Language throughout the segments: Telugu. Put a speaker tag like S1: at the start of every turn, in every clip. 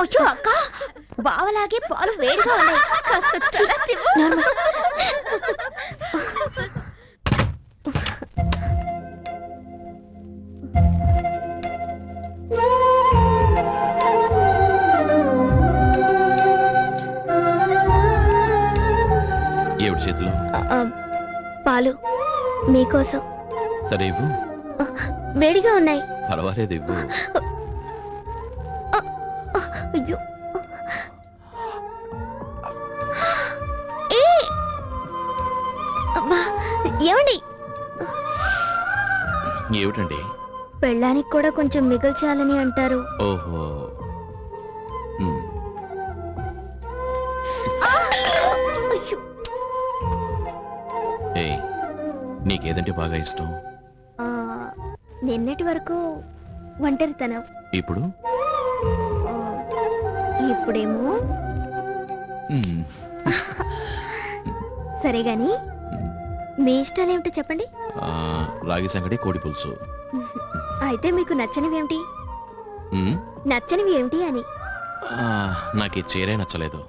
S1: అయ్యో అక్క బావలాగే పాలు వేడిగా ఉన్నాయి. కాస్త చిరాచివ్వు.
S2: ఏమిటి చేతిలో?
S1: ఆ, ఆ, పాలు మీకోసం.
S2: సరే ఇవ్వు.
S1: వేడిగా ఉన్నాయి.
S2: పర్వాలేదు ఇవ్వు.
S1: అయ్యో. ఏమండి?
S2: ఏమిటండి?
S1: పెళ్ళానికి కూడా కొంచెం మిగల్చాలని అంటారు.
S2: ఓహో. నీకేదంటే బాగా ఇష్టం?
S1: నిన్నటి వరకు ఒంటరితనం.
S2: ఇప్పుడు?
S1: ఇప్పుడేమో? సరే గాని మీ ఇష్టాలు ఏమిటో చెప్పండి.
S2: ఆ, రాగి సంగటి కోడి పులుసు.
S1: అయితే మీకు నచ్చనివి ఏమిటి? నచ్చనివి ఏమిటి అని.
S2: ఆ, నాకు ఈ చీరే నచ్చలేదు.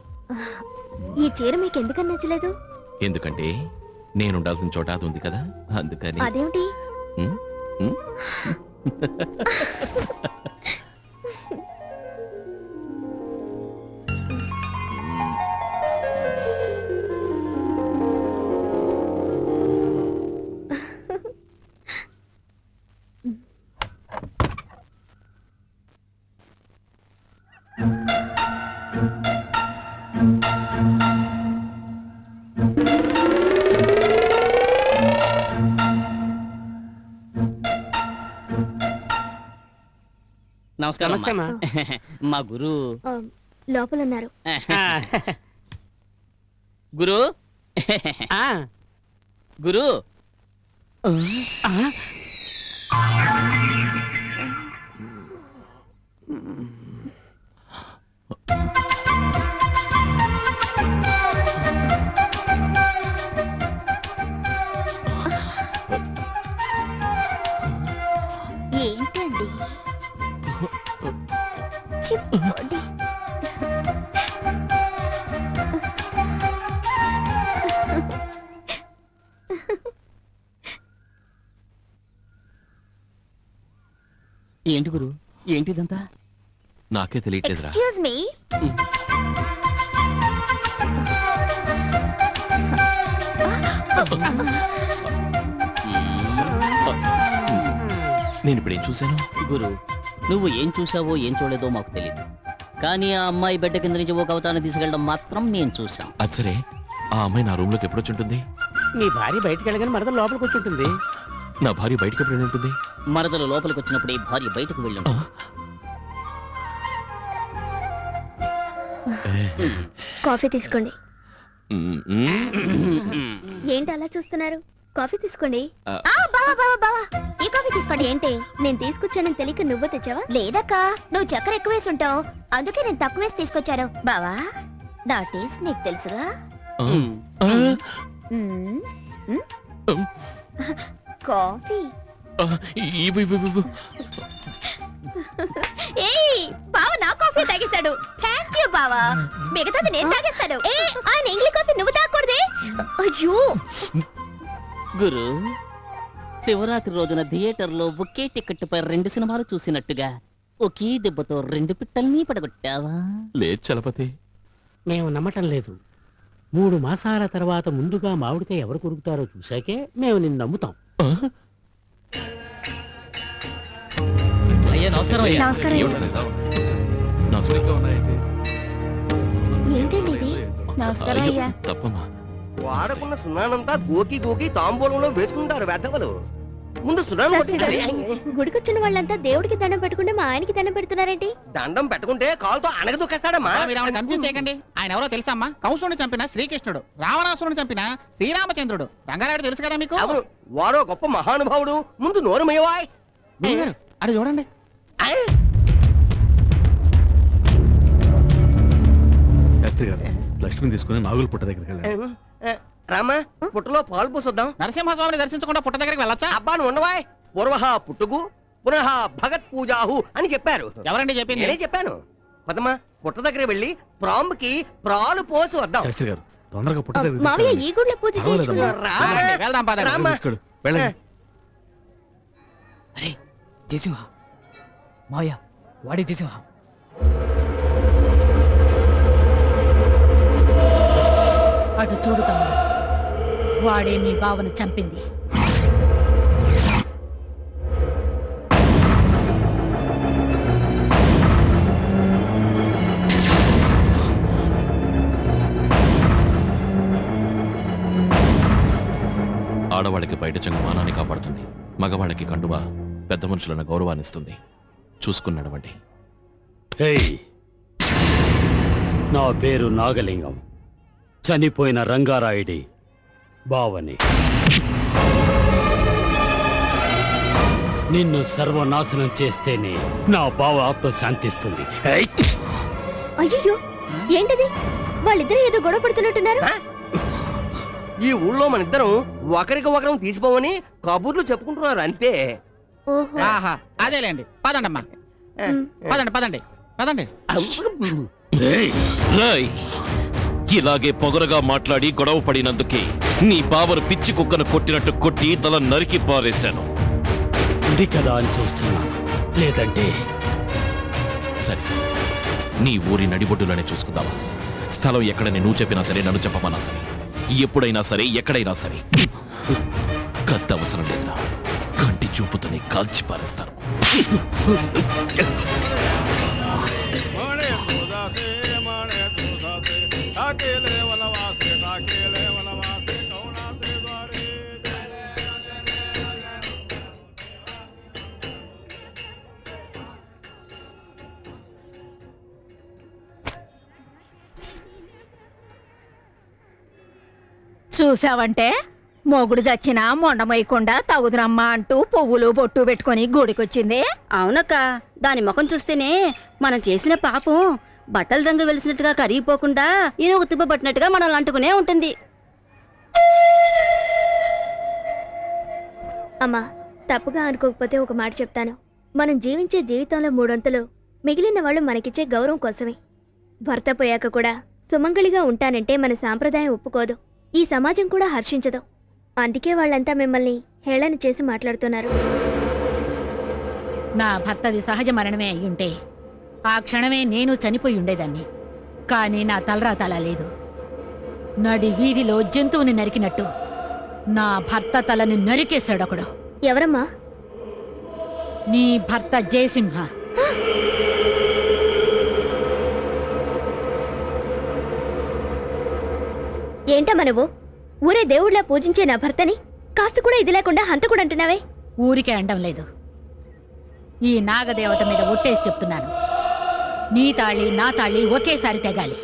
S1: ఈ చీర మీకు ఎందుకని నచ్చలేదు?
S2: ఎందుకంటే నేను ఉండాల్సిన చోట అది ఉంది కదా అందుకని.
S1: అదేమిటి.
S3: నమస్కారం అమ్మా. మా గురు.
S1: ఆ, లోపల ఉన్నారు
S3: గురు.
S4: ఆ,
S3: గురు.
S4: ఆ,
S1: ఏంటండి?
S3: ఏంటి గురు ఏంటిదంతా
S2: నాకే తెలియట్లేదురా
S1: ఎక్స్క్యూజ్ మీ
S2: నేను ఇప్పుడు ఏం చూశాను
S3: గురు నువ్వు ఏం చూసావో ఏం చూడలేదో మాకు తెలియదు కానీ ఆ అమ్మాయి బిడ్డ కింద నుంచి ఒక అవతారం తీసుకెళ్ళడం మాత్రం నేను చూసాం
S2: అది సరే. ఆ అమ్మాయి నా రూమ్లోకి ఎప్పుడు వచ్చి ఉంటుంది?
S4: నీ భార్య బయటికి వెళ్ళగానే మరద లోపలికి వచ్చి ఉంటుంది.
S2: నా భార్య బయటకు ఎప్పుడు వెళ్ళి ఉంటుంది?
S3: మరదలు లోపలికి వచ్చినప్పుడు ఈ భార్య బయటకు వెళ్ళి
S1: కాఫీ తీసుకోండి. ఏంటి అలా చూస్తున్నారు? కాఫీ తీసుకోండి.
S2: ఆ.
S1: ఆ, బావా బావా బావా. ఈ కాఫీ తీసుకోండి. ఏంటి? నేను తీసుకొచ్చానని తెలియక నువ్వు తెచ్చావా? లేదక్క. నువ్వు చక్కెర ఎక్కువ వేసి ఉంటావు. అందుకే నేను తక్కువ వేసి తీసుకొచ్చాను. బావా నా టేస్ట్ నీకు తెలుసుగా మ్మ్. మ్మ్? కాఫీ. ఏయ్ బావ నా కాఫీ తాగేస్తాడు. థ్యాంక్ యూ బావా. మిగతాది నేను తాగేస్తాను. ఏ ఆయన ఇంగ్లీష్ కాఫీ నువ్వు తాగకూడదే? అయ్యో.
S3: గురు శివరాత్రి రోజున థియేటర్లో ఒకే టికెట్ పై రెండు సినిమాలు చూసినట్టుగా ఒకే దెబ్బతో రెండు పిట్టల్ని పడగొట్టావా?
S2: లేదు చలపతి.
S4: మేము నమ్మటం లేదు. మూడు మాసాల తర్వాత ముందుగా మామిడికాయ ఎవరు కొరుకుతారో చూశాకే మేము నిన్ను నమ్ముతాం?
S3: అయ్యా నమస్కారం అయ్యా.
S1: నమస్కారం
S2: ఏమిటి సంగతి? నమస్కారం.
S1: ఏంటండి ఇది? నమస్కారం
S2: అయ్యో,
S1: అయ్యా.
S2: తప్పమ్మా.
S5: వాడకున్న సున్నానంతా గోకి గోకి తాంబూలంలో వేసుకుంటారు వెధవలు. ముందు కొట్టించాలి.
S1: గుడికొచ్చిన వాళ్ళంతా దేవుడికి దండం పెట్టుకుంటే మా ఆయనకి దండం పెడుతున్నారేంటి?
S5: దండం పెట్టుకుంటే కాలుతో అనగ
S6: మీరు ఆవిడ కన్ఫ్యూజ్ చేయకండి. ఆయన ఎవరో తెలుసమ్మా? కంసుని చంపిన శ్రీకృష్ణుడు రావణాసురుని చంపిన శ్రీరామచంద్రుడు. రంగారాయుడు తెలుసు కదా మీకు?
S5: అవును వాడో గొప్ప మహానుభావుడు. ముందు నోరు మేవాయ్
S6: అటు చూడండి.
S7: లక్ష్మిని తీసుకుని నాగుల పుట్ట దగ్గరికి వెళ్ళాను
S5: రామా పుట్టలో పాలు పోసొద్దాం.
S6: నరసింహస్వామిని దర్శించకుండా పుట్ట దగ్గరికి వెళ్ళొచ్చా?
S5: అబ్బా నువ్వు ఉండవాయ్. పూర్వ పుట్టుగు పునః భగత్ పూజాహు అని చెప్పారు.
S6: ఎవరండి చెప్పింది?
S5: నేనే చెప్పాను. పదమ్మా పుట్ట దగ్గర వెళ్ళి ప్రాంబుకి ప్రాలు పోసి వద్దాం.
S7: శాస్త్రి గారు తొందరగా పుట్ట
S1: ఆ,
S7: దగ్గరికి
S1: మావయ్య
S7: తీసుకెళ్ళండి.
S1: ఈ గుడిలో పూజ
S7: పర్వాలేదమ్మా.
S1: చేయించుకుందాం.
S5: రా,
S6: రండి, వెళ్దాం పదండి.
S5: రామ్మా.
S7: తీసుకెళ్ళు. వెళ్ళండి.
S8: అరే జయసింహ. మావయ్య వాడే జయసింహ.
S9: అటు చూడు తమ్ముడు. వాడే మీ బావను చంపింది.
S2: ఆడవాళ్ళకి బయట చెంగు మానాన్ని కాపాడుతుంది. మగవాళ్ళకి కండువ పెద్ద మనుషులన్న గౌరవాన్నిస్తుంది చూసుకుని నడవండి
S4: హేయ్! నా పేరు నాగలింగం. చనిపోయిన రంగారాయుడి. బావని నిన్ను సర్వనాశనం చేస్తేనే నా బావ ఆత్మ శాంతిస్తుంది!
S1: అయ్యో ఏంటది? వాళ్ళిద్దరూ ఏదో గొడవ పడుతున్నట్టున్నారు.
S5: ఈ ఊళ్ళో మన ఇద్దరం ఒకరికి ఒకరం తీసిపోవని కబుర్లు చెప్పుకుంటున్నారు అంతే.
S6: ఆహా అదేలేండి. పదండి అమ్మా. పదండి పదండి పదండి!
S2: ఇలాగే పొగరగా మాట్లాడి గొడవ పడినందుకే నీ బావను పిచ్చి కుక్కను కొట్టినట్టు కొట్టి తల నరికి పారేశాను.
S4: కదా అని చూస్తున్నా. లేదంటే
S2: సరే నీ ఊరి నడిబొడ్డులోనే చూసుకుందామా? స్థలం ఎక్కడని నువ్వు చెప్పినా సరే నన్ను చెప్పమన్నా సరే. ఎప్పుడైనా సరే ఎక్కడైనా సరే. కత్తి అవసరం లేదురా. కంటి చూపుతోనే కాల్చి పారేస్తాను.
S9: చూసావంటే? మొగుడు చచ్చినా మొండమయ్యకుండా తగుదురమ్మా అంటూ పువ్వులు బొట్టు పెట్టుకొని గుడికొచ్చింది.
S10: అవునక్క దాని ముఖం చూస్తేనే మనం చేసిన పాపం బట్టల రంగు వెలిసినట్టుగా కరిగిపోకుండా ఈయన తిప్పబట్టినట్టుగా మనల్ని అంటుకునే ఉంటుంది.
S1: అమ్మా తప్పుగా అనుకోకపోతే ఒక మాట చెప్తాను. మనం జీవించే జీవితంలో మూడొంతులు మిగిలిన వాళ్ళు మనకిచ్చే గౌరవం కోసమే. భర్త పోయాక కూడా సుమంగళిగా ఉంటానంటే మన సాంప్రదాయం ఒప్పుకోదు. ఈ సమాజం కూడా హర్షించదు. అందుకే వాళ్ళంతా మిమ్మల్ని హేళన చేసి మాట్లాడుతున్నారు.
S9: నా భర్తది సహజ మరణమే అయ్యుంటే ఆ క్షణమే నేను చనిపోయి ఉండేదాన్ని. కానీ నా తలరాత అలా లేదు. నడి వీధిలో జంతువుని నరికినట్టు నా భర్త తలని నరికేశాడు ఒకడు
S1: ఎవరమ్మా?
S9: నీ భర్త జయసింహ.
S1: ఏంటమ్మా నువ్వు? ఊరే దేవుడిలా పూజించే నా భర్తని? కాస్త కూడా ఇది లేకుండా హంతకుడు అంటున్నావే?
S9: ఊరికే అండం లేదు. ఈ నాగదేవత మీద ఒట్టేసి చెప్తున్నాను. నీ తాళి నా తాళి ఒకేసారి తెగాలి.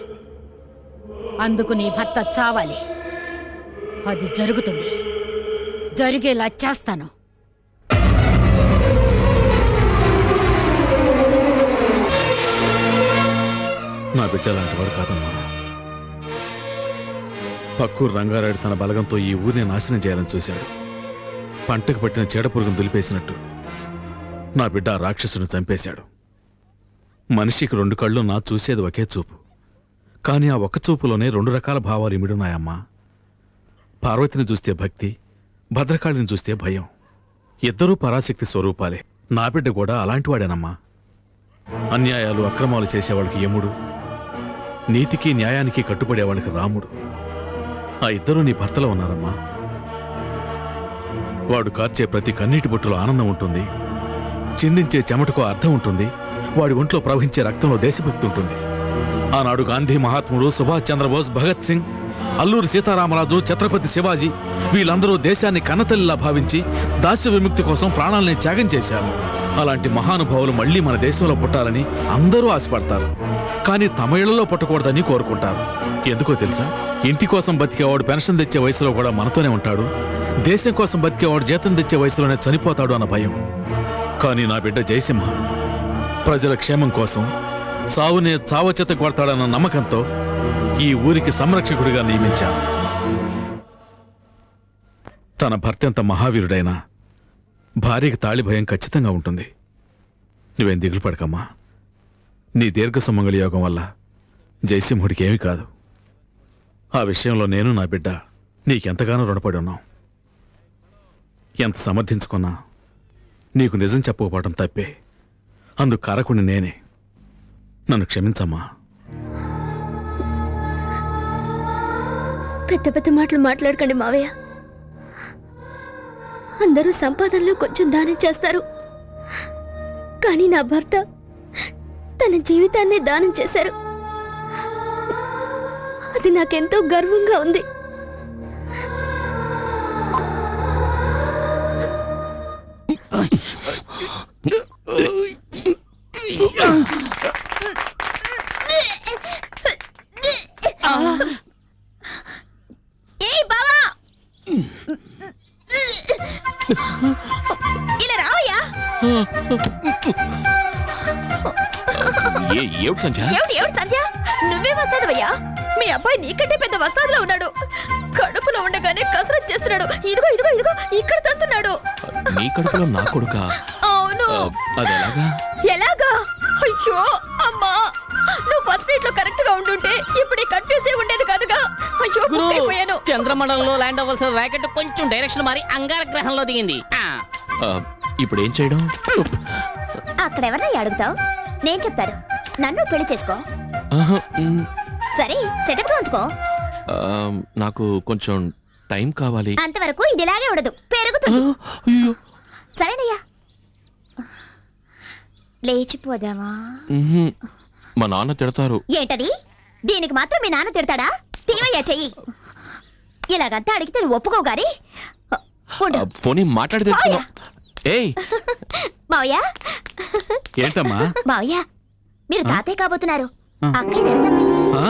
S9: అందుకు నీ భర్త చావాలి. అది జరుగుతుంది. జరిగేలా చేస్తాను.
S7: నా బిడ్డ లాంటి వాడు కాదమ్మా. పక్కూరు రంగారాయుడు తన బలగంతో ఈ ఊరిని నాశనం చేయాలని చూశాడు. పంటకు పట్టిన చీడపురుగును దులిపేసినట్టు నా బిడ్డ రాక్షసుని చంపేశాడు. మనిషికి రెండు కళ్ళు నా చూసేది ఒకే చూపు. కానీ ఆ ఒక్క చూపులోనే రెండు రకాల భావాలు ఇమిడున్నాయమ్మా. పార్వతిని చూస్తే భక్తి భద్రకాళిని చూస్తే భయం. ఇద్దరూ పరాశక్తి స్వరూపాలే. నా బిడ్డ కూడా అలాంటి వాడేనమ్మా. అన్యాయాలు అక్రమాలు చేసేవాళ్ళకి యముడు నీతికి న్యాయానికి కట్టుబడేవాడికి రాముడు. ఆ ఇద్దరూ నీ భర్తలో ఉన్నారమ్మా. వాడు కార్చే ప్రతి కన్నీటి బొట్టులో ఆనందం ఉంటుంది. చిందించే చెమటకు అర్థం ఉంటుంది. వాడి ఒంట్లో ప్రవహించే రక్తంలో దేశభక్తి ఉంటుంది. ఆనాడు గాంధీ మహాత్ముడు సుభాష్ చంద్రబోస్ భగత్ సింగ్ అల్లూరి సీతారామరాజు ఛత్రపతి శివాజీ వీళ్ళందరూ దేశాన్ని కన్నతల్లిలా భావించి దాస్య విముక్తి కోసం ప్రాణాలని త్యాగం చేశారు. అలాంటి మహానుభావులు మళ్ళీ మన దేశంలో పుట్టాలని అందరూ ఆశపడతారు. కానీ తమ ఇళ్ళలో పుట్టకూడదని కోరుకుంటారు. ఎందుకో తెలుసా? ఇంటి కోసం బతికేవాడు పెన్షన్ తెచ్చే వయసులో కూడా మనతోనే ఉంటాడు. దేశం కోసం బతికేవాడు జీతం తెచ్చే వయసులోనే చనిపోతాడు అన్న భయం. కానీ నా బిడ్డ జయసింహ ప్రజల క్షేమం కోసం సావునే చావచేత కొడతాడన్న నమ్మకంతో ఈ ఊరికి సంరక్షకుడిగా నియమించాను తన భర్తెంత మహావీరుడైనా భార్యకి తాళి భయం ఖచ్చితంగా ఉంటుంది. నువ్వేం దిగులు పడకమ్మా. నీ దీర్ఘ సుమంగళ యోగం వల్ల జయసింహుడికి ఏమీ కాదు. ఆ విషయంలో నేను నా బిడ్డ నీకెంతగానో రుణపడి ఉన్నాం. ఎంత సమర్థించుకున్నా నీకు నిజం చెప్పకపోవడం తప్పే. అందుకు కారకుని నేనే. నన్ను క్షమించమ్మా.
S1: పెద్ద పెద్ద మాటలు మాట్లాడకండి మావయ్య. అందరూ సంపాదనలో కొంచెం దానం చేస్తారు. కానీ నా భర్త తన జీవితాన్ని దానం చేశారు. అది నాకెంతో గర్వంగా ఉంది.
S2: ఏమిటి సంధ్య?
S1: ఏమిటి ఏమిటి సంధ్య? నువ్వే వస్తాదవయ్యా? మీ అబ్బాయి నీకంటే పెద్ద వస్తాదులో ఉన్నాడు. కడుపులో ఉండగానే కసరత్ చేస్తున్నాడు. ఇదిగో ఇదిగో ఇదిగో ఇక్కడ తంతున్నాడు.
S2: నీ కడుపులో నా కొడుక?
S1: అవును.
S2: అది ఎలాగా?
S1: ఎలాగా? అయ్యో అమ్మా. నువ్వు ఫస్ట్ నైట్లో కరెక్ట్గా ఉండుంటే ఇప్పుడు కన్ఫ్యూజ్ అయి ఉండేది కాదుగా? అయ్యో
S3: గురు
S1: అయిపోయాను
S3: చంద్రమండలంలో ల్యాండ్ అవ్వాల్సిన రాకెట్ కొంచెం డైరెక్షన్ మారి అంగార గ్రహంలో దిగింది.
S2: ఇప్పుడు ఏం చేయడం?
S1: అక్కడ ఎవరినై అడుగుతావు? నేను చెప్తాను. నన్ను పెళ్ళి చేసుకో.
S2: ఆహా, మ్,
S1: సరే సెటప్గా ఉంచుకో.
S2: ఆ, నాకు కొంచెం టైం కావాలి.
S1: అంతవరకు ఇది ఇలాగే ఉండదు
S2: ఆ,
S1: పెరుగుతుంది
S2: అయ్యో.
S1: సరేనయ్యా. లేచిపోదామా?
S2: మ్హూ. మా నాన్న తిడతారు.
S1: ఏంటది? దీనికి మాత్రం మీ నాన్న తిడతాడా? తీవయ్యా చెయ్యి. ఇలాగంతా అడిగితే నువ్వు ఒప్పుకోవు ఉండు.
S2: ఆ, పోనీ మాట్లాడి తెచ్చుకున్నాం ఏయ్.
S1: మావయ్య.
S7: ఏంటమ్మా?
S1: మావయ్య. మీరు? తాతయ్య కాబోతున్నారు. అక్కయ్య?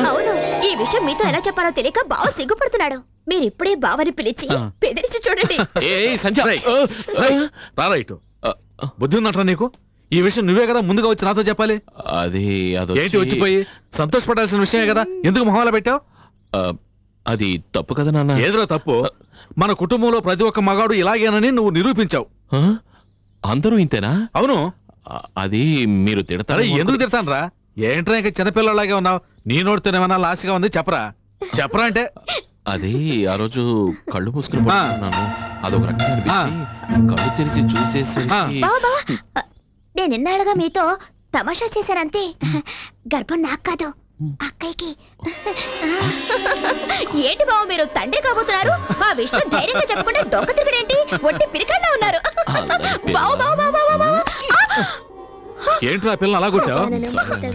S1: అవును ఈ విషయం మీతో ఎలా చెప్పాలో తెలియక బావ సిగ్గుపడుతున్నాడు. మీరు ఇప్పుడే బావని పిలిచి
S7: ఆ.
S1: బెదిరించి చూడండి.
S7: రారా ఇటు. బుద్ధి ఉన్నట్రా నీకు? ఈ విషయం నువ్వే కదా ముందుగా వచ్చి నాతో చెప్పాలి?
S2: అది అది
S7: ఏంటి వచ్చిపోయి? సంతోషపడాల్సిన విషయమే కదా? ఎందుకు మొహాల పెట్టావు?
S2: అది తప్పు కదా నాన్న?
S7: ఏదిరా తప్పు? మన కుటుంబంలో ప్రతి ఒక్క మగాడు ఇలాగేనని నువ్వు నిరూపించావు.
S2: ఆ? అందరూ ఇంతేనా?
S7: అవును.
S2: అది మీరు తిడతారా?
S7: ఎందుకు తిడతానరా? ఏంట్రా ఇంకా చిన్నపిల్లలాగే ఉన్నావు? నీ నోటితోనేమన్నా లాసిగా ఉంది? చెప్పరా. చెప్పరా అంటే.
S2: అది ఆ రోజు కళ్ళు మూసుకుని. పడుకున్నాను. అదొక రకంగా అనిపించి కళ్ళు తెరిచి
S1: బావ నేను ఇన్నాళ్ళుగా మీతో తమాషా చేశానంతే. గర్భం నాకు కాదు అక్కయ్యకి. ఏంటి బావ మీరు తండ్రి కాబోతున్నారు? ఆ విషయం ధైర్యంగా చెప్పకుండా డొక్క తిరగడేంటి ఒట్టి పిరికల్లా ఉన్నారు. బావ బావ బావ బావ.
S7: ఏంట్రా పిల్లలు అలా